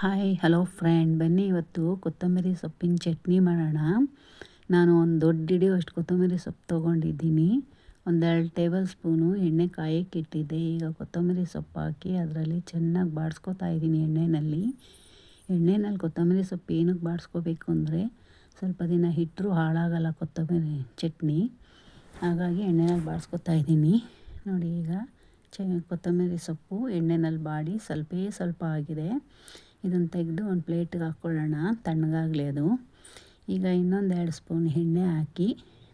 Hi hello friend ಬನ್ನಿ ಇವತ್ತು ಕೊತ್ತಂಬರಿ ಸೊಪ್ಪಿನ ಚಟ್ನಿ ಮಾಡೋಣ. ನಾನು ಒಂದು ದೊಡ್ಡ ಹಿಡಿಯೋ ಅಷ್ಟು ಕೊತ್ತಂಬರಿ ಸೊಪ್ಪು ತೊಗೊಂಡಿದ್ದೀನಿ. ಒಂದೆರಡು ಟೇಬಲ್ ಸ್ಪೂನು ಎಣ್ಣೆ ಕಾಯಕ್ಕೆ ಇಟ್ಟಿದ್ದೆ. ಈಗ ಕೊತ್ತಂಬರಿ ಸೊಪ್ಪು ಹಾಕಿ ಅದರಲ್ಲಿ ಚೆನ್ನಾಗಿ ಬಾಡಿಸ್ಕೊತಾ ಇದ್ದೀನಿ ಎಣ್ಣೆಯಲ್ಲಿ ಎಣ್ಣೆನಲ್ಲಿ ಕೊತ್ತಂಬರಿ ಸೊಪ್ಪು ಏನಕ್ಕೆ ಬಾಡಿಸ್ಕೋಬೇಕು ಅಂದರೆ ಸ್ವಲ್ಪ ದಿನ ಹಿಟ್ಟರೂ ಹಾಳಾಗಲ್ಲ ಕೊತ್ತಂಬರಿ ಚಟ್ನಿ. ಹಾಗಾಗಿ ಎಣ್ಣೆನಲ್ಲಿ ಬಾಡಿಸ್ಕೊತಾ ಇದ್ದೀನಿ. ನೋಡಿ ಈಗ ಚ ಕೊತ್ತಂಬರಿ ಸೊಪ್ಪು ಎಣ್ಣೆನಲ್ಲಿ ಬಾಡಿ ಸ್ವಲ್ಪೇ ಸ್ವಲ್ಪ ಆಗಿದೆ. ಇದನ್ನು ತೆಗೆದು ಒಂದು ಪ್ಲೇಟ್ಗೆ ಹಾಕ್ಕೊಳ್ಳೋಣ ತಣ್ಣಗಾಗಲಿ ಅದು. ಈಗ ಇನ್ನೊಂದು ಎರಡು ಸ್ಪೂನ್ ಎಣ್ಣೆ ಹಾಕಿ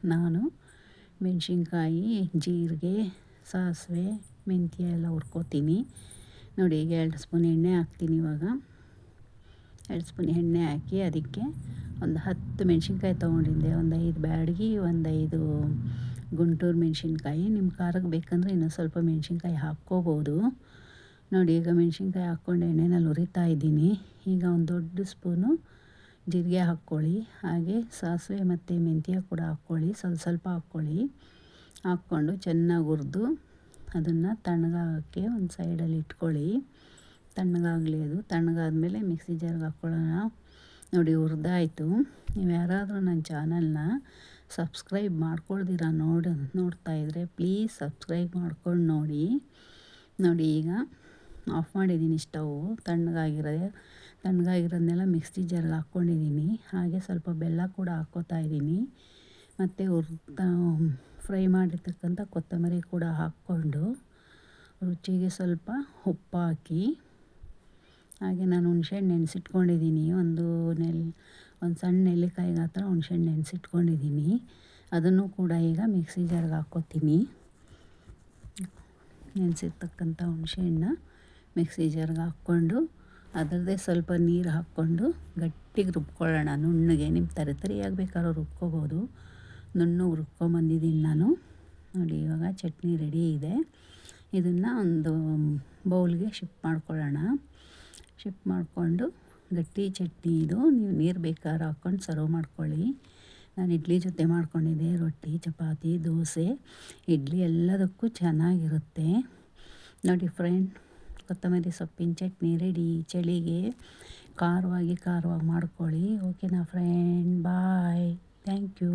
ನಾನು ಮೆಣಸಿನ್ಕಾಯಿ, ಜೀರಿಗೆ, ಸಾಸಿವೆ, ಮೆಂತ್ಯ ಎಲ್ಲ ಹುರ್ಕೋತೀನಿ. ನೋಡಿ, ಈಗ ಎರಡು ಸ್ಪೂನ್ ಎಣ್ಣೆ ಹಾಕ್ತೀನಿ ಇವಾಗ. ಎರಡು ಸ್ಪೂನ್ ಎಣ್ಣೆ ಹಾಕಿ ಅದಕ್ಕೆ ಒಂದು ಹತ್ತು ಮೆಣಸಿನ್ಕಾಯಿ ತೊಗೊಂಡಿದ್ದೆ. ಒಂದು ಐದು ಬ್ಯಾಡಗಿ, ಒಂದು ಐದು ಗುಂಟೂರು ಮೆಣಸಿನ್ಕಾಯಿ. ನಿಮ್ಮ ಖಾರಕ್ಕೆ ಬೇಕಂದರೆ ಇನ್ನೂ ಸ್ವಲ್ಪ ಮೆಣಸಿನ್ಕಾಯಿ ಹಾಕ್ಕೋಬೋದು. ನೋಡಿ, ಈಗ ಮೆಣಸಿನ್ಕಾಯಿ ಹಾಕ್ಕೊಂಡು ಎಣ್ಣೆನಲ್ಲಿ ಹುರಿತಾ ಇದ್ದೀನಿ. ಈಗ ಒಂದು ದೊಡ್ಡ ಸ್ಪೂನು ಜೀರಿಗೆ ಹಾಕ್ಕೊಳ್ಳಿ. ಹಾಗೆ ಸಾಸಿವೆ ಮತ್ತು ಮೆಂತ್ಯ ಕೂಡ ಹಾಕ್ಕೊಳ್ಳಿ. ಸ್ವಲ್ಪ ಸ್ವಲ್ಪ ಹಾಕ್ಕೊಳ್ಳಿ. ಹಾಕ್ಕೊಂಡು ಚೆನ್ನಾಗಿ ಹುರಿದು ಅದನ್ನು ತಣ್ಣಗಾಗೋಕ್ಕೆ ಒಂದು ಸೈಡಲ್ಲಿ ಇಟ್ಕೊಳ್ಳಿ. ತಣ್ಣಗಾಗಲಿ ಅದು. ತಣ್ಣಗಾದಮೇಲೆ ಮಿಕ್ಸಿ ಜಾರ್ಗೆ ಹಾಕ್ಕೊಳ್ಳೋಣ. ನೋಡಿ, ಹುರಿದಾಯಿತು. ನೀವು ಯಾರಾದರೂ ನನ್ನ ಚಾನಲ್ನ ಸಬ್ಸ್ಕ್ರೈಬ್ ಮಾಡ್ಕೊಳ್ದಿರ ನೋಡಿ, ನೋಡ್ತಾ ಇದ್ದರೆ ಪ್ಲೀಸ್ ಸಬ್ಸ್ಕ್ರೈಬ್ ಮಾಡ್ಕೊಂಡು ನೋಡಿ. ನೋಡಿ, ಈಗ ಆಫ್ ಮಾಡಿದ್ದೀನಿ ಸ್ಟವ್ ತಣ್ಣಗಾಗಿರೋದೆ. ತಣ್ಣಗಾಗಿರೋದನ್ನೆಲ್ಲ ಮಿಕ್ಸಿ ಜಾರ್ಗೆ ಹಾಕ್ಕೊಂಡಿದ್ದೀನಿ. ಹಾಗೆ ಸ್ವಲ್ಪ ಬೆಲ್ಲ ಕೂಡ ಹಾಕ್ಕೋತಾ ಇದ್ದೀನಿ. ಮತ್ತು ಹುರ್ದ, ಫ್ರೈ ಮಾಡಿರ್ತಕ್ಕಂಥ ಕೊತ್ತಂಬರಿ ಕೂಡ ಹಾಕ್ಕೊಂಡು ರುಚಿಗೆ ಸ್ವಲ್ಪ ಉಪ್ಪು ಹಾಕಿ, ಹಾಗೆ ನಾನು ಹುಣ್ಸೆಹಣ್ಣು ನೆನೆಸಿಟ್ಕೊಂಡಿದ್ದೀನಿ. ಒಂದು ನೆಲ್, ಒಂದು ಸಣ್ಣ ನೆಲ್ಲಿಕಾಯಿ ಹತ್ರ ಹುಣ್ಸೆಹಣ್ಣು ನೆನೆಸಿಟ್ಕೊಂಡಿದ್ದೀನಿ. ಅದನ್ನು ಕೂಡ ಈಗ ಮಿಕ್ಸಿ ಜಾರ್ಗೆ ಹಾಕ್ಕೋತೀನಿ. ನೆನೆಸಿರ್ತಕ್ಕಂಥ ಹುಣ್ಸೆಹಣ್ಣ. ಮಿಕ್ಸಿ ಜಾರ್ಗೆ ಹಾಕ್ಕೊಂಡು ಅದರದ್ದೇ ಸ್ವಲ್ಪ ನೀರು ಹಾಕ್ಕೊಂಡು ಗಟ್ಟಿಗೆ ರುಬ್ಕೊಳ್ಳೋಣ. ನುಣ್ಣಗೆ ನಿಮ್ಮ ತರಿ ತರಿಯಾಗಿ ಬೇಕಾದ್ರೂ ರುಬ್ಕೋಬೋದು. ನುಣ್ಣಗೆ ರುಬ್ಕೊಂಬಂದಿದ್ದೀನಿ ನಾನು. ನೋಡಿ, ಇವಾಗ ಚಟ್ನಿ ರೆಡಿ ಇದೆ. ಇದನ್ನು ಒಂದು ಬೌಲ್ಗೆ ಶಿಫ್ಟ್ ಮಾಡ್ಕೊಳ್ಳೋಣ. ಶಿಫ್ಟ್ ಮಾಡಿಕೊಂಡು ಗಟ್ಟಿ ಚಟ್ನಿ ಇದು. ನೀವು ನೀರು ಬೇಕಾದ್ರೆ ಹಾಕ್ಕೊಂಡು ಸರ್ವ್ ಮಾಡ್ಕೊಳ್ಳಿ. ನಾನು ಇಡ್ಲಿ ಜೊತೆ ಮಾಡ್ಕೊಂಡಿದ್ದೆ. ರೊಟ್ಟಿ, ಚಪಾತಿ, ದೋಸೆ, ಇಡ್ಲಿ ಎಲ್ಲದಕ್ಕೂ ಚೆನ್ನಾಗಿರುತ್ತೆ. ನೋಡಿ ಫ್ರೆಂಡ್ ಕೊತ್ತಂಬರಿ ಸೊಪ್ಪಿನ ಚಟ್ನಿ ರೆಡಿ. ಚಳಿಗೆ ಖಾರವಾಗಿ ಖಾರವಾಗಿ ಮಾಡ್ಕೊಳ್ಳಿ. ಓಕೆನಾ ಫ್ರೆಂಡ್ ಬಾಯ್ ಥ್ಯಾಂಕ್ ಯು